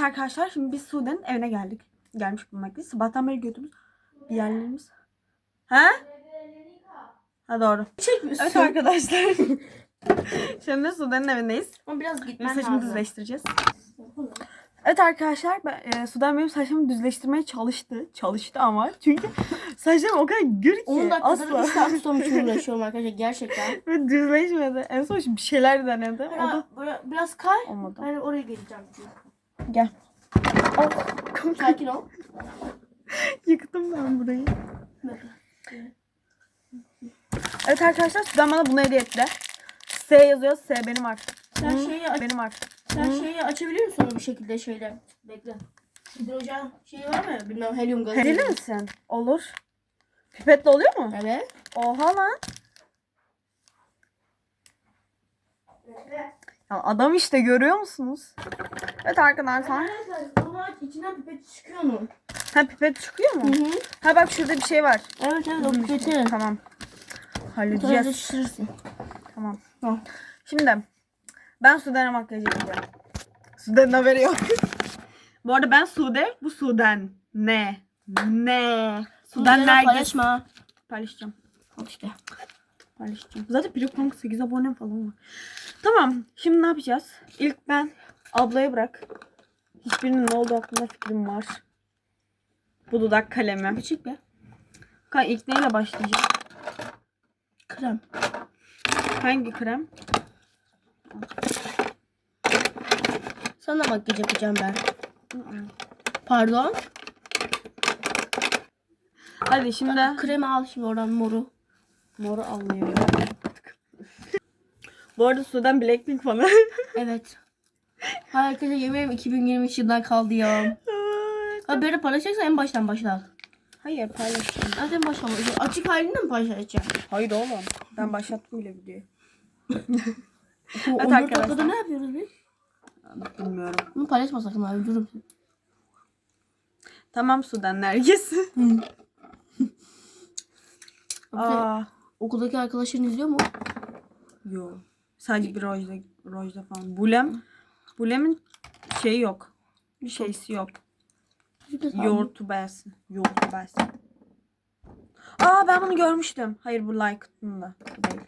Arkadaşlar şimdi biz Sude'nin evine geldik. Gelmiş bulunmaktayız. Sabahtan beri gördüğümüz bir yerlerimiz. He? Ha doğru. Çekmişsin. Evet arkadaşlar. şimdi Sude'nin evindeyiz. Ama biraz gitmen saçımı lazım. düzleştireceğiz. Evet arkadaşlar ben, e, Sudan benim saçımı düzleştirmeye çalıştı. Çalıştı ama çünkü saçlarım o kadar gür ki 10 dakikadır asla. ıslak tutam için uğraşıyorum arkadaşlar gerçekten. Ve düzleşmedi. En son bir şeyler denedi. O da biraz kay. olmadı. Ben oraya geleceğim çünkü. Gel. Oh, Sakin ol. yıktım ben burayı. Evet arkadaşlar Sudan bana bunu hediye etti. S yazıyor. S benim artık. Sen şeyi aç, Benim artık. sen şeyi açabilir misin onu bir şekilde şeyle? Bekle. Hidrojen şeyi var mı? Bilmem helyum gazı. Hediyeli misin? Olur. Pipetle oluyor mu? Evet. Oha lan. Ya adam işte görüyor musunuz? Evet arkadaşlar. Arkadaşlar aç içinden pipet çıkıyor mu? Ha pipet çıkıyor mu? Hı hı. Ha bak şurada bir şey var. Evet evet o pipeti. Tamam. Biraz Halledeceğiz. Tamam. Tamam. Şimdi ben Suden'e makyaj yapacağım. Suden'in haberi yok. Bu arada ben Sude, bu Suden. Ne? Ne? Suden Bunları Nergis. Paylaşma. Paylaşacağım. Al işte. Paylaşacağım. Zaten Pilot 8 abonem falan var. Tamam. Şimdi ne yapacağız? İlk ben ablaya bırak. Hiçbirinin ne olduğu hakkında fikrim var. Bu dudak kalemi. Küçük be. Kan ilk neyle başlayacağım? Krem. Hangi krem? Sana makyaj yapacağım ben. Pardon. Hadi şimdi Kremi al şimdi oradan moru. moru almıyorum. Bu arada Sudan Blackpink fanı. Evet. Herkese yemeğim 2023 yılından kaldı ya. Ha böyle paylaşacaksan en baştan başla. Hayır paylaşacağım. Zaten başlama. Açık halinde mi paylaşacağım? Hayır oğlum. Ben başlattım bile videoyu. Evet, arkadaşlar. dakikada ne yapıyoruz biz? Bilmiyorum. Bunu paylaşma sakın abi durum. Tamam Sudan Nergis. Aa, Okuldaki arkadaşların izliyor mu? yok. Sadece bir rojda, rojda falan. Bulem. Bulem'in şeyi yok. Bir şeysi yok. Yoğurtu beğensin. Yoğurtu beğensin. Aa ben bunu görmüştüm. Hayır bu like'ında. Bu değil.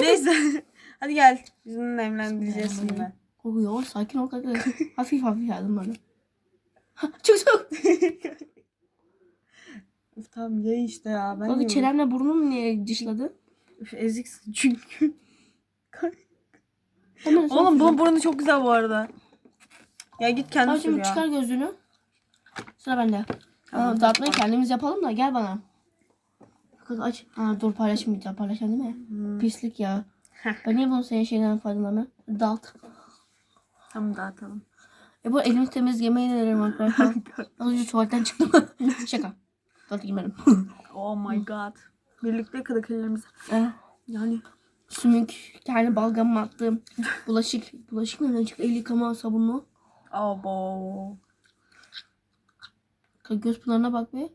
Neyse. Hadi gel. Biz bununla evlendireceğiz şimdi. Kokuyor. Sakin ol kanka. hafif hafif yardım bana. Çok çok. Üf, tamam ye işte ya. Ben Kanka çenemle burnum niye dışladı? Üf, eziksin çünkü. Hemen Oğlum bunun burnu çok güzel bu arada. Ya git kendi Tamam sür ya. çıkar gözlüğünü. Sıra bende. Tamam, Aa, dağıtmayı kendimiz yapalım da gel bana. Kız aç. Aa, dur paylaşmayacağım. Paylaşacağım değil mi? Hmm. Pislik ya. Ben niye bunu senin şeyden faydalanmıyorum? Dağıt. Tamam dağıtalım. E bu elimi temiz yemeği denerim arkadaşlar. Az önce tuvaletten çıktım. Şaka. Tuvalete girmedim. Oh my god. Birlikte kıdık ellerimizi. Eh, Yani Sümük, kendi balgamı attım. Bulaşık, bulaşık nereden çıktı? El yıkama sabunlu. abo. Göz pınarına bak be.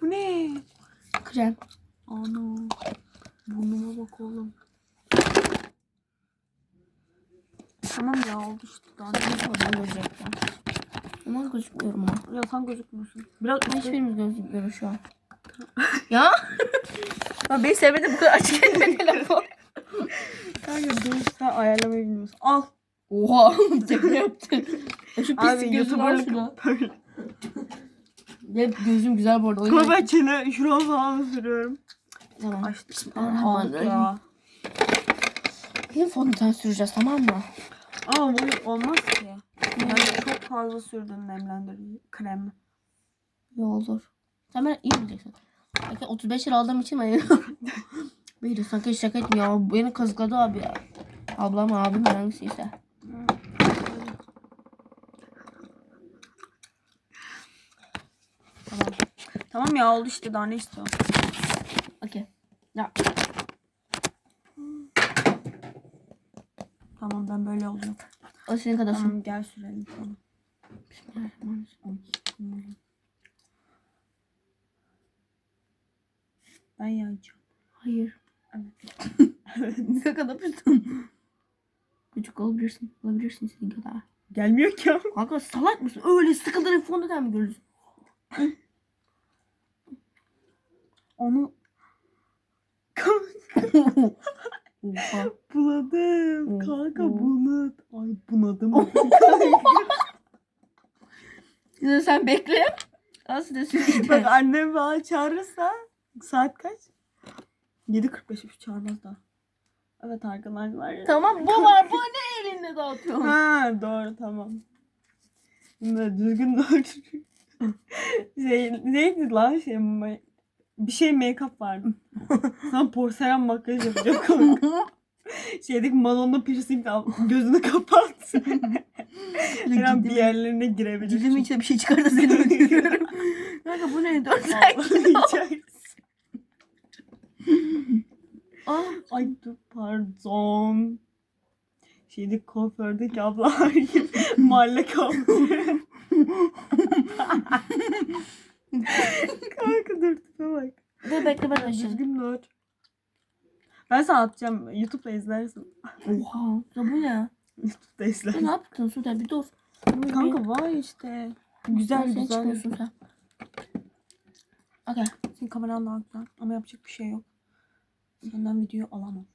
Bu ne? Krem. Ana. Burnuma bak oğlum. Tamam ya oldu işte. Daha ne? Oradan gözüküyor. Ama gözükmüyorum ama. Ya sen gözükmüyorsun. Biraz Hiçbirimiz gözükmüyoruz şu an. ya? Ben beni sevmedi bu kadar açık etme telefon. Kanka dur sen ayarlamayı bilmiyorsun. Al. Oha. Tekne yaptın. Ya şu pislik gözüm var şuna. Böyle. Hep gözüm güzel bu arada. o Ama yüzden- ben çene şuraya falan sürüyorum. Tamam. Açtım. Bismillahirrahmanirrahim. ya. Benim fondöten süreceğiz tamam mı? Ama bu olmaz ki. Yani çok fazla sürdün nemlendirici kremi. Ne olur. Sen ben iyi bileceksin. Belki 35 lira aldığım için ben Bir de sanki şaka etmiyor. Beni kazıkladı abi ya. Ablam abim hangisiyse. Tamam. Tamam ya oldu işte daha ne istiyorsun? Okey. Ya. Tamam ben böyle olacağım. O senin kadarısın. Tamam gel sürelim sana. Bismillahirrahmanirrahim. Ay, Ben yayacağım. Hayır. Evet. ne kadar yapıyorsun? Küçük olabilirsin. Olabilirsin senin kadar. Gelmiyor ki. Kanka salak mısın? Öyle sıkıldığın fondöten mi görürsün? Onu buladım. Of, Kanka of. bunat. Ay bunadım. Şimdi sen bekle. Nasıl desin. Bak annem bana çağırırsa saat kaç? 7.45 çağırmaz da. Evet arkadaşlar. Tamam bu var. Bu ne elinde dağıtıyorsun? Ha doğru tamam. Şimdi düzgün doğru. şey, neydi lan şey bir şey make-up vardı. Sen porselen makyaj yapacak. Şeydeki Madonna piercing al. Gözünü kapat. Her an bir yerlerine girebilir. Dilimin içine bir şey çıkarsa seni öldürüyorum. Kanka bu ne? Dört Vallahi Ah. Ay dur pardon. Şeydi kuafördeki gibi mahalle kuaförü. Kanka dur tipe bak. Dur bekle ben açayım. Düzgün dur. Ben sana atacağım. Youtube'da izlersin. Oha. Ya bu ne? Youtube'da Sen izlersin. ne yaptın Sude? Bir dur. Kanka var işte. Güzel sen güzel. çıkıyorsun sen. Okey. Senin kameran daha güzel. Ama yapacak bir şey yok. Senden videoyu alamam.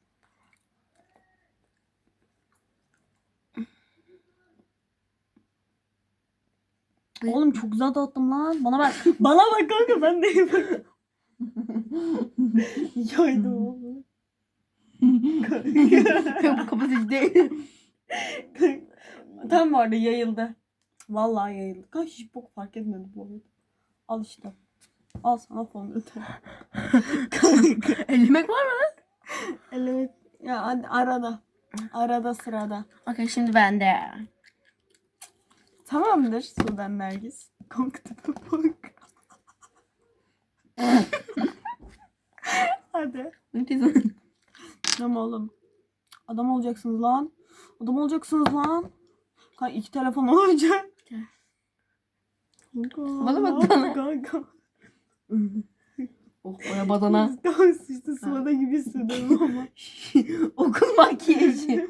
Oğlum çok güzel dağıttım lan. Bana bak. Bana bak kanka ben de bak. Yaydım oğlum. bu kapatıcı değil. Tam vardı yayıldı. Vallahi yayıldı. Kanka hiç bok fark etmedi bu arada. Al işte. Al sana fondöten. Ellemek var mı? Evet. Ya hadi arada. Arada sırada. Okey şimdi bende. Tamamdır Sudan Nergis. Tipe bak. Hadi. Ne diyorsun? Tamam oğlum. Adam olacaksınız lan. Adam olacaksınız lan. Kanka iki telefon olacak. Kanka. Bana bak bana. Kanka. Oh oya badana. Kanka sıçtı sıvada gibi hissediyorum ama. Okul makyajı.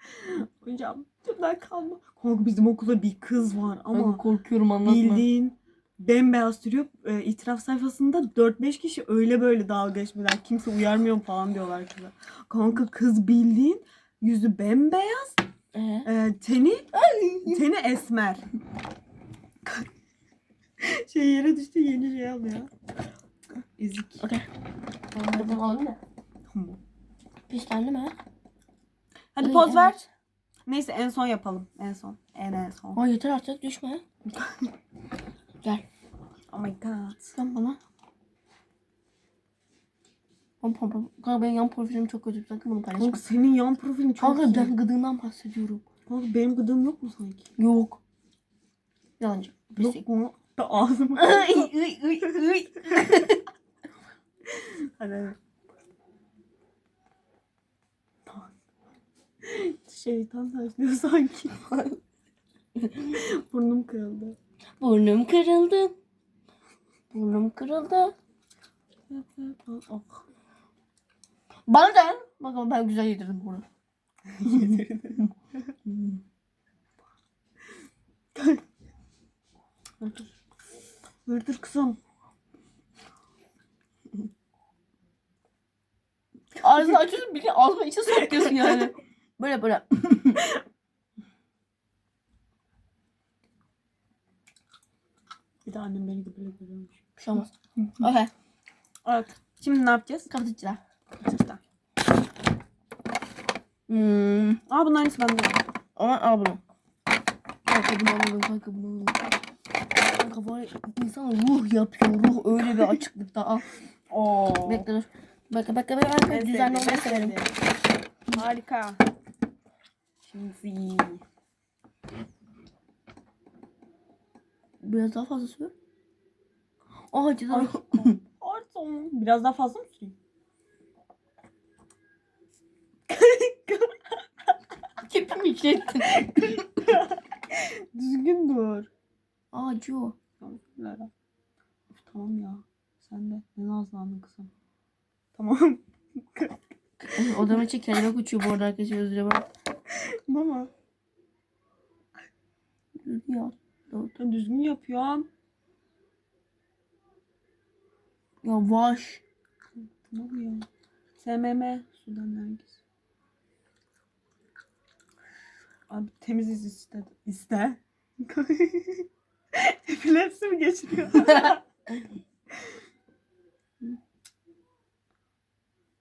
Hocam bundan kalma. Kanka bizim okulda bir kız var Ama ama korkuyorum anlatma. bildiğin bembeyaz sürüyor. E, itiraf sayfasında 4-5 kişi öyle böyle dalga geçmeler. Kimse uyarmıyor falan diyorlar kıza. Kanka kız bildiğin yüzü bembeyaz. Ee? e, teni teni esmer. şey yere düştü yeni şey alıyor. Ezik. Okey. Bunu alalım mı? Tamam. Pistenli mi? Hadi İyi, poz ver. evet. Neyse en son yapalım. En son. En en son. Ay yeter artık düşme. Gel. Oh my god. Sen bana. Pom pom pom. Kanka benim yan profilim çok kötü. Sakın bunu paylaşma. Kanka senin yan profilin çok Kanka ben gıdığından bahsediyorum. Kanka benim gıdığım yok mu sanki? Yok. Yalancı. Yok mu? Da ağzıma. Ay, ay, ay, ay. Hadi. Şeytan saçlıyor sanki. Burnum kırıldı. Burnum kırıldı. Burnum kırıldı. Oh. Bana da. Bakalım ben güzel yedirdim bunu. Vurdur. Vurdur kızım. Ağzını açıyorsun bir de ağzıma içe sokuyorsun yani. Böyle böyle. Bir de annem beni böyle görüyormuş. Bir şey olmaz. Okey. Evet. Şimdi ne yapacağız? Kapatıcılar. Cidden. Hmm. Aa bunun aynısı bende var. Ama al bunu. Kanka bunu alalım kanka bunu alalım. Ya, insan ruh yapıyor ruh öyle bir açıklıkta al. Oo. Bekle dur. Bekle bekle bekle. bekle. En Düzenli olmayı severim. Harika. Şimdi. Biraz daha fazla sür. Aa ceza. Ay. Pardon. Biraz daha fazla mı süreyim? Kepimi içlettin. Düzgün dur. Aa acıyor. Tamam, ya. Sen de ne nazlandın kızım. Tamam. Odama çek kelebek uçuyor bu arada arkadaşlar özür dilerim. Mama. Düzgün yap. Ben düzgün yapıyorum. Yavaş. Tamam ya. SMM. Sudan Nergis. Abi temiz iz iste. İste. Epilepsi mi geçiriyor?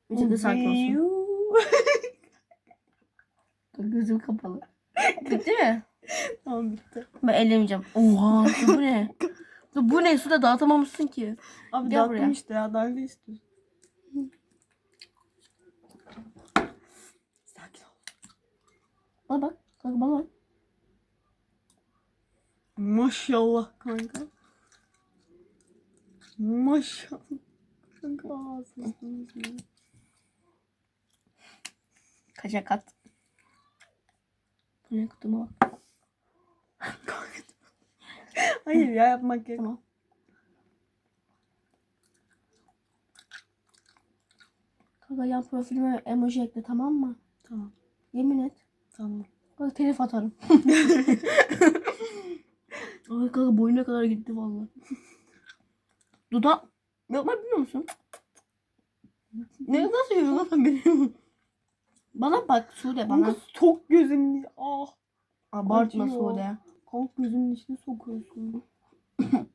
İçinde. Uziyu. Gözüm kapalı. Bitti mi? tamam bitti. Ben ellemeyeceğim. Oha su bu ne? Su bu ne? Suda dağıtamamışsın ki. Abi Gel dağıttım buraya. işte ya. Daha ne istiyorsun? Sakin ol. Bana bak. Kanka bana bak. Maşallah kanka. Maşallah. Kanka ağzını Kaçak kat. Bu ne kutuma bak. Hayır ya yapmak gerek. Tamam. Kanka yan profilime emoji ekle tamam mı? Tamam. Yemin et. Tamam. Kanka telif atarım. Ay kanka boyuna kadar gitti vallahi. Dudak yapma biliyor musun? Ne nasıl yiyorsun lan sen beni? Bana bak Sude bana. Kanka sok gözümün Ah. Abartma acıyor. Sude. Kanka gözümün içine sokuyorsun.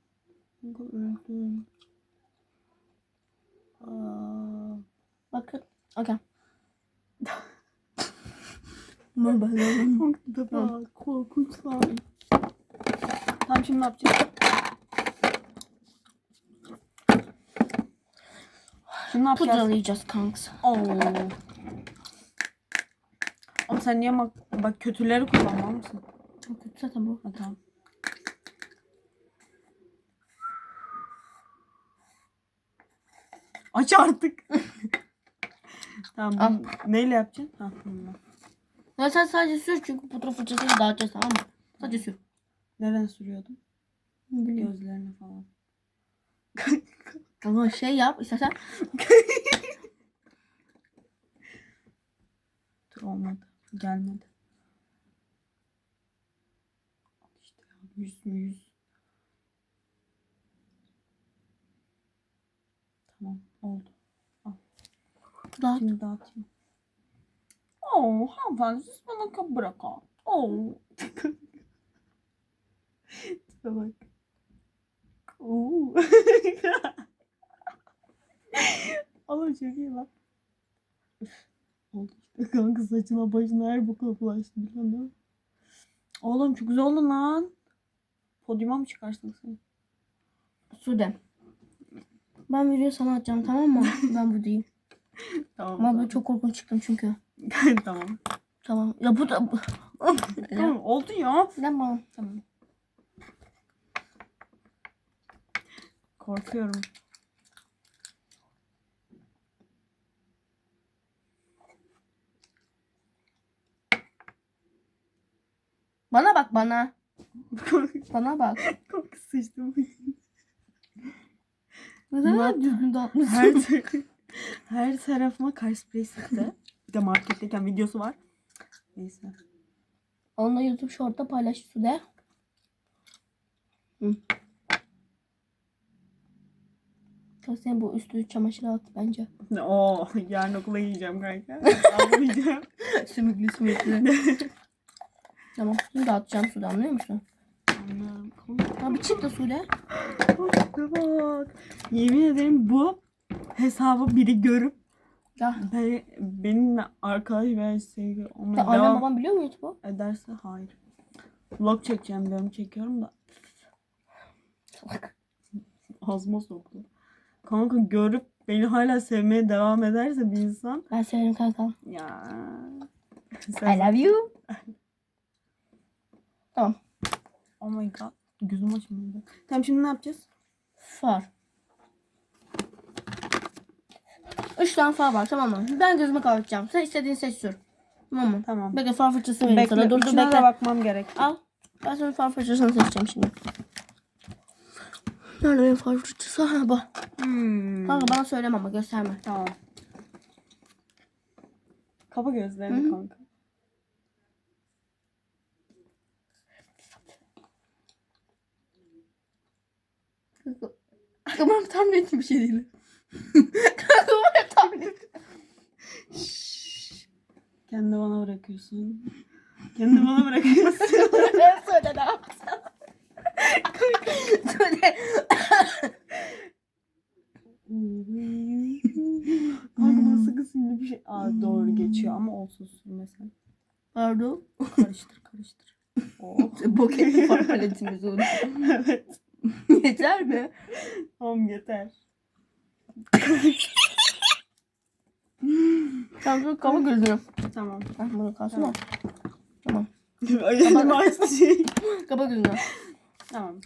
Aa. Bakın. Okey. Ama ben. Korkunç lan. Tamam şimdi ne yapacağız? Şimdi ne yapacağız? pudralayacağız kanks. Oo. Ama sen niye bak, bak kötüleri kullanmam mısın? Çok kötü zaten bu. Ha, tamam. Aç artık. tamam. Al. Neyle yapacaksın? Ha, bununla. Ya sen sadece sür çünkü pudra fırçasıyla dağıtacağız tamam mı? Sadece sür. Nereden sürüyordum? Biliyorum. Gözlerine falan. Ama şey yap istersen. Dur olmadı. Gelmedi. İşte yüz mü yüz? Tamam oldu. Dağıt. Şimdi dağıtayım. Oo hanımefendi siz bana bırakın. Oo. Tipe bak. Oo. Oğlum çok iyi lan. Oldu işte. Kanka saçına başına her bokuna bulaştı değil mi? Oğlum çok güzel oldu lan. Podyuma mı çıkarsın sen? Sude. Ben videoyu sana atacağım tamam mı? ben buradayım. Tamam. Ama ben çok korkunç çıktım çünkü. tamam. Tamam. Ya bu da... Tamam oldu ya. Bana? Tamam. Korkuyorum. Bana bak bana. Bana bak. Korku sıçtım. Murat- düzgün dağıtmışsın? Her, tar- her tarafıma kar sprey sıktı. Bir de marketteyken videosu var. Neyse. Onu YouTube Short'ta paylaş Sude. Hı. Kanka sen bu üstü çamaşır at bence. Oo, yarın okula gideceğim kanka. Almayacağım. Sümüklü sümüklü. tamam. Şimdi dağıtacağım Sude anlıyor musun? Anladım. Ha bir çık da. Korku bak. Yemin ederim bu hesabı biri görüp Ya. ben, benimle arkadaş veya sevgili Ya olmaya annem devam babam biliyor mu YouTube'u? ederse hayır. Vlog çekeceğim diyorum çekiyorum da Salak. ağzıma soktu. Kanka görüp beni hala sevmeye devam ederse bir insan Ben severim kanka. ya I love you. Tamam. Oh my god. Gözüm açılmadı. Tamam şimdi ne yapacağız? Far. Üç tane far var tamam mı? Ben gözümü kapatacağım. Sen istediğin seç sür. Tamam mı? Tamam. Bekle far fırçası vereyim Bekle. sana. Dur dur bekle. bakmam gerek. Al. Ben sana far fırçasını seçeceğim şimdi. Nerede benim fırçası? Ha bu. Hmm. Kanka bana söyleme ama gösterme. Tamam. Kapa gözlerini Hı. kanka. Kanka ben tahmin ettiğim bir şey değil. Kanka ben tahmin ettim. Kendini bana bırakıyorsun. Kendini bana bırakıyorsun. Söyle ne yapsam? Söyle. Kanka nasıl kısımlı bir şey. Aa doğru olsun sürmesen. Pardon. Karıştır karıştır. Oh. Boketli far paletimiz oldu. evet. Yeter mi? Tamam yeter. Kanka kaba gözünü. Tamam. Ah bunu kalsın Tamam. Ayağım açtı şey. Kaba gözünü. Tamam.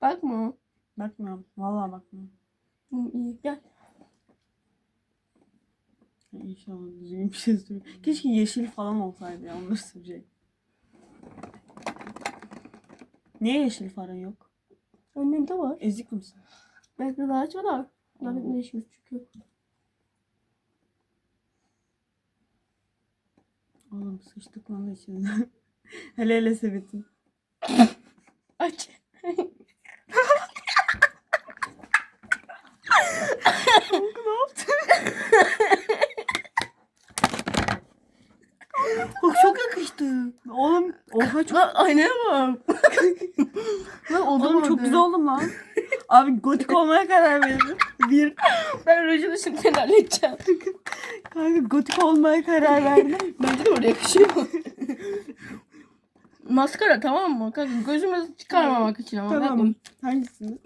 Bakma. Bakmıyorum. Vallahi bakmıyorum. İyi. Gel. İnşallah düzgün bir şey söyleyeyim. Keşke yeşil falan olsaydı ya. Onları sürecek. Niye yeşil falan yok? Önümde var. Ezik misin? Belki daha açmalar. Lanet değişmiş çünkü. Oğlum sıçtık lan içinde. hele hele sevetin. Aç. Bak çok yakıştı. Oğlum oha çok, Lan aynaya bak. Lan oğlum çok güzel oldum lan. Abi gotik olmaya karar verdim. Bir Ben rujumu şimdi halledeceğim. kanka gotik olmaya karar verdim. Bence de oraya yakışıyor. Maskara tamam mı? Kanka gözümü çıkarmamak için ama. Tamam. Hangisini?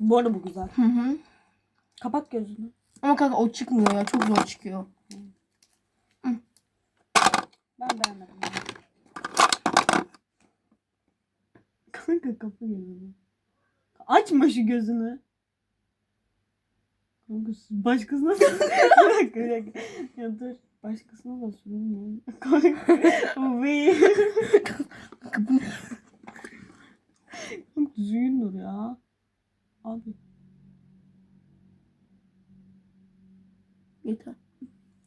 Bu arada bu güzel. Hı hı. Kapat gözünü. Ama kanka o çıkmıyor ya. Çok zor çıkıyor. Ben beğenmedim. Kanka kapı gözünü. Açma şu gözünü. Kanka başkasına bir dakika bir dakika. Ya dur. Başkasına da sürünmüyor. Kanka bu benim. Kanka düzgün dur ya. Abi. Yeter.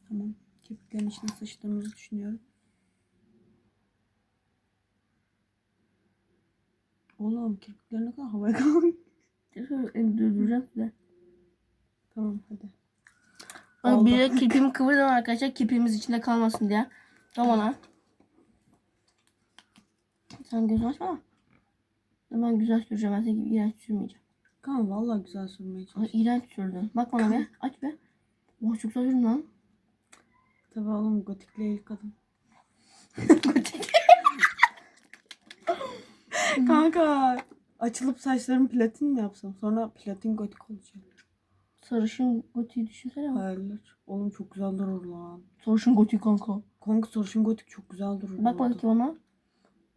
Tamam. Kirpiklerin içine sıçtığımızı düşünüyorum. Oğlum kirpikler ne kadar havaya kalkıyor. Durduracağım size. Tamam hadi. Oldu. bir de kirpimi kıvırdım arkadaşlar. Kirpimiz içinde kalmasın diye. Tamam ona. Sen gözünü açma. Ben güzel süreceğim. Ben gibi iğrenç sürmeyeceğim. Kanka vallahi güzel sürmeye Ay, çalış. iğrenç sürdün. Bak bana be. Aç be. Oh çok güzel lan. Tabii oğlum gotikle ilk adım. Kanka açılıp saçlarımı platin mi yapsam? Sonra platin gotik olacak. Sarışın gotiği düşünsene. Hayaller. Oğlum çok güzel durur lan. Sarışın gotiği kanka. Kanka sarışın gotik çok güzel durur. Bak bu arada. bakayım ona.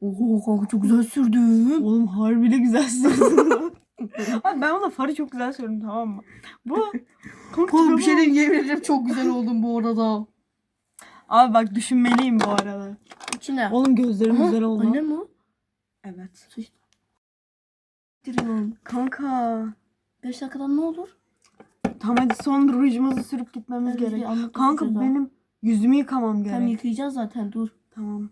Oho kanka çok güzel sürdün. Oğlum harbiden güzel sürdün. Abi ben ona farı çok güzel sürdüm tamam mı? Bu kanka Oğlum bir şey diyeyim yemin ederim çok güzel oldun bu arada. Abi bak düşünmeliyim bu arada. İçine. Oğlum gözlerim Aha, güzel oldu. Anne mi o? Evet. Sıçtı. Diriyorum. Kanka. 5 dakikadan ne olur? Tamam hadi son rujumuzu sürüp gitmemiz Evet, gerek. Kanka benim yüzümü yıkamam gerek. Tam yıkayacağız zaten dur. Tamam.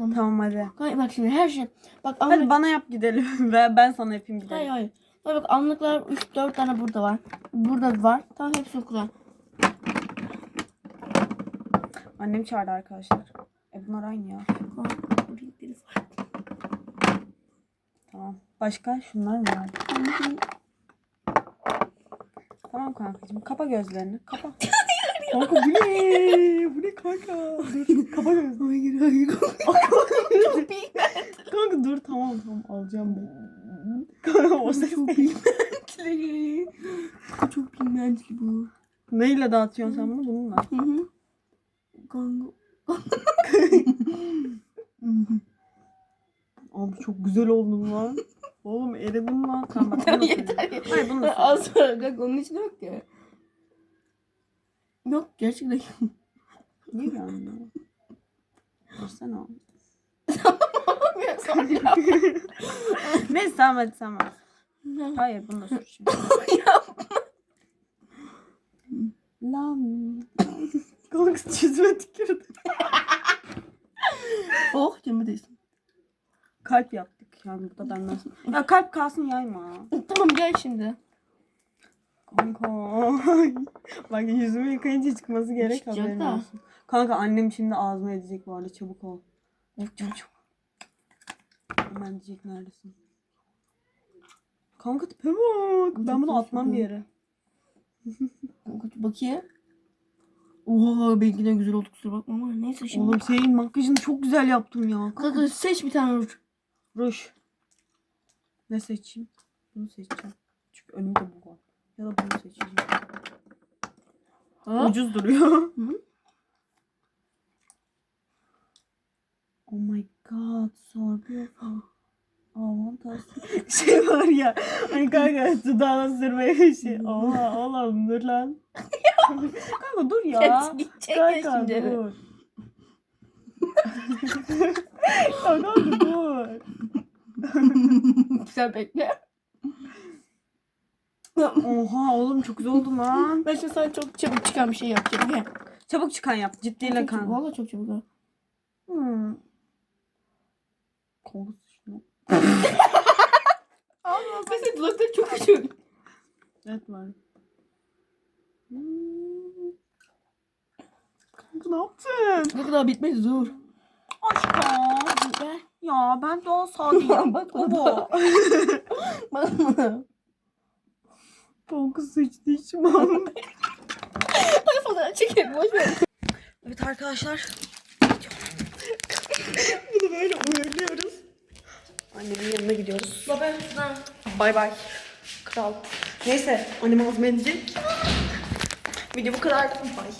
Tamam. Tamam hadi. Kanka bak şimdi her şey. Bak Hadi anlık. bana yap gidelim ve ben sana yapayım gidelim. Hayır hayır. Bak, bak anlıklar 3-4 tane burada var. Burada var. Tamam hepsini kullan. Annem çağırdı arkadaşlar. E bunlar aynı ya. Tamam. Başka şunlar mı var? Tamam kankacığım. Kapa gözlerini. Kapa. kanka bu ne? Kanka? Dur. Kapa gözlerini. Hayır hayır. Çok iyi. kanka dur tamam tamam alacağım ben. Kanka o ses Çok pigmentli. Çok pigmentli bu. Neyle dağıtıyorsun sen bunu? Bununla. Hı hı. Kanka. Abi çok güzel oldum lan. Oğlum eridim lan. Tamam bak Tamam yeter. Hayır bunu da. Az sonra onun içinde yok ya. Yok gerçekten yok. Niye yani? Versene yap. Neyse tamam hadi. Hayır bunu da sür şimdi. Lan. Kanka yüzüme tükürdü. oh canıma değsin. Kalp yaptık yani bu da benden. ya kalp kalsın yayma. Tamam gel şimdi. Kanka. Bak yüzümü yıkayınca çıkması gerek haberin da. olsun. Kanka annem şimdi ağzıma edecek bu arada çabuk ol. Evet, çocuk. Hemen diyecek neredesin? Kanka tipe bak. Ben bunu atmam bir yere. Bakayım. Oha benimki de güzel oldu kusura bakma ama neyse şimdi. Oğlum senin makyajını çok güzel yaptım ya. Kanka seç bir tane ruj. Ruj. Ne seçeyim? Bunu seçeceğim. Çünkü önümde bu var. Ya da bunu seçeceğim. Ha? Ucuz duruyor. Hı? Oh my god. So beautiful. Oh, fantastic. Şey var ya. Hani kanka dudağına sürmeye şey. Oha oğlum dur lan. kanka dur ya. Gidecek ya Kanka şimdi. dur. kanka dur. Sen bekle. Oha oğlum çok güzel oldu lan. Ben şimdi sana çok çabuk çıkan bir şey yapacağım. Gel. Çabuk çıkan yap. Ciddiyle kanka. Valla çok çabuk. ha. Hmm. Kolu sıçtı. Mesela dudakları çok küçük. Evet var. Hmm. Kanka ne yaptın? Ne kadar bitmedi dur. Aşkım. Ya ben daha sadeyim. Bak Baba. bana. Bak bana. Kanka sıçtı içim. Hadi fotoğraf çekelim. Boş ver. evet arkadaşlar. Bunu böyle uyarlıyoruz. Annemin yanına gidiyoruz. Baba. Bay bay. Kral. Neyse annem ağzıma edecek. Video bu kadar. Bay.